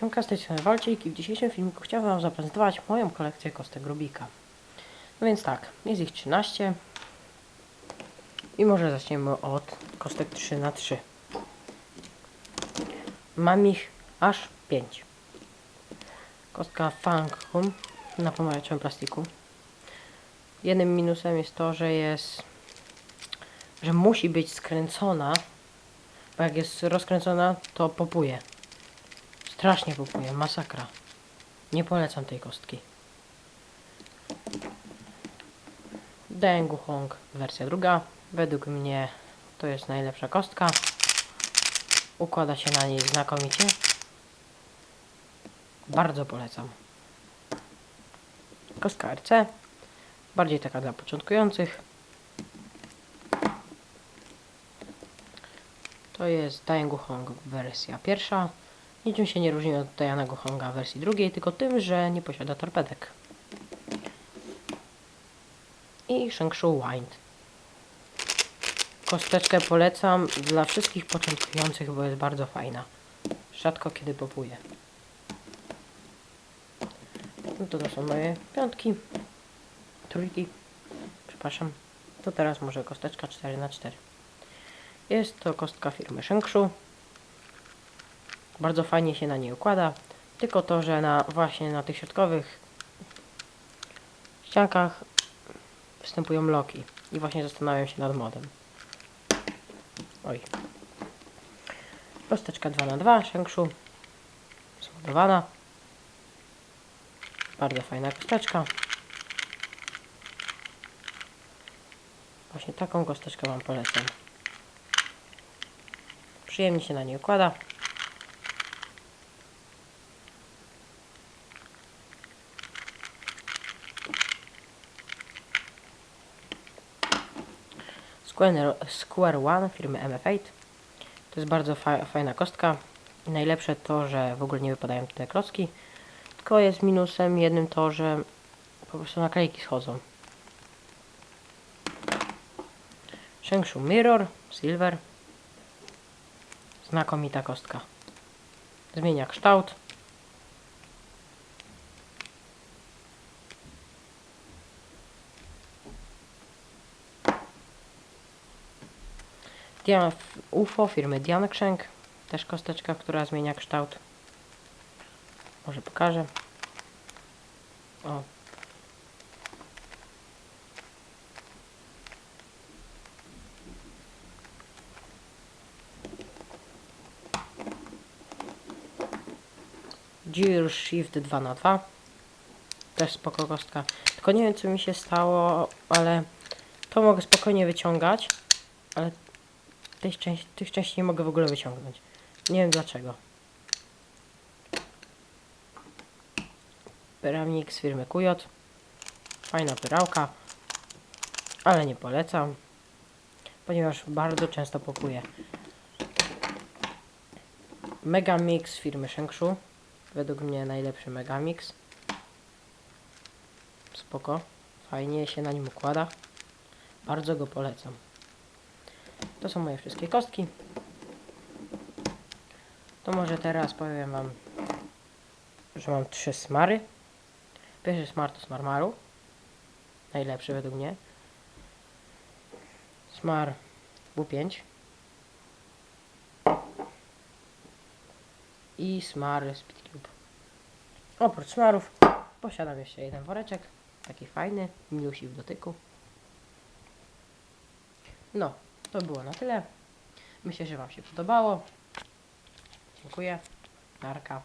Siemka, z tej strony i w dzisiejszym filmiku chciałbym Wam zaprezentować moją kolekcję kostek Rubika. No więc tak, jest ich 13 i może zaczniemy od kostek 3 na 3 Mam ich aż 5 Kostka Fang Hum na pomarańczowym plastiku. Jednym minusem jest to, że jest że musi być skręcona, bo jak jest rozkręcona, to popuje. Strasznie popuje, masakra. Nie polecam tej kostki. Dengu Hong, wersja druga. Według mnie to jest najlepsza kostka. Układa się na niej znakomicie. Bardzo polecam. Kostka RC. Bardziej taka dla początkujących. To jest Dayangu Hong wersja pierwsza. Niczym się nie różni od Dayanego Honga wersji drugiej, tylko tym, że nie posiada torpedek. I Shengshu Wind. Kosteczkę polecam dla wszystkich początkujących, bo jest bardzo fajna. Rzadko kiedy popuje. No to, to są moje piątki, trójki, przepraszam. To teraz może kosteczka 4 na 4 Jest to kostka firmy Shengshu. Bardzo fajnie się na niej układa. Tylko to, że na właśnie na tych środkowych ściankach występują loki. I właśnie zastanawiam się nad modem. Oj. Kosteczka 2 na 2 Shengshu. Zmodowana. Bardzo fajna kosteczka. Właśnie taką kosteczkę Wam polecam. Przyjemnie się na niej układa. Square, One firmy MF8. To jest bardzo fa fajna kostka. Najlepsze to, że w ogóle nie wypadają te klocki. Tylko jest minusem jednym to, że po prostu naklejki schodzą. Shengshu Mirror Silver. Znakomita kostka. Zmienia kształt. UFO firmy Diankrzenk. Też kosteczka, która zmienia kształt. Może pokażę. O. Gear Shift 2 na 2 Też spoko kostka. Tylko nie wiem co mi się stało, ale to mogę spokojnie wyciągać, ale tych części, tych części nie mogę w ogóle wyciągnąć. Nie wiem dlaczego. Peramnik z firmy Kujot. Fajna pyrałka, ale nie polecam, ponieważ bardzo często popuje. Megamix firmy Shengshu. Według mnie najlepszy Megamix. Spoko. Fajnie się na nim układa. Bardzo go polecam. To są moje wszystkie kostki. To może teraz powiem Wam, że mam trzy smary. Pierwszy smar to smar maru. Najlepszy według mnie. Smar W5. I smar Speedcube. Oprócz smarów posiadam jeszcze jeden woreczek. Taki fajny, milusi w dotyku. No, to było na tyle. Myślę, że Wam się podobało. Dziękuję. Narka.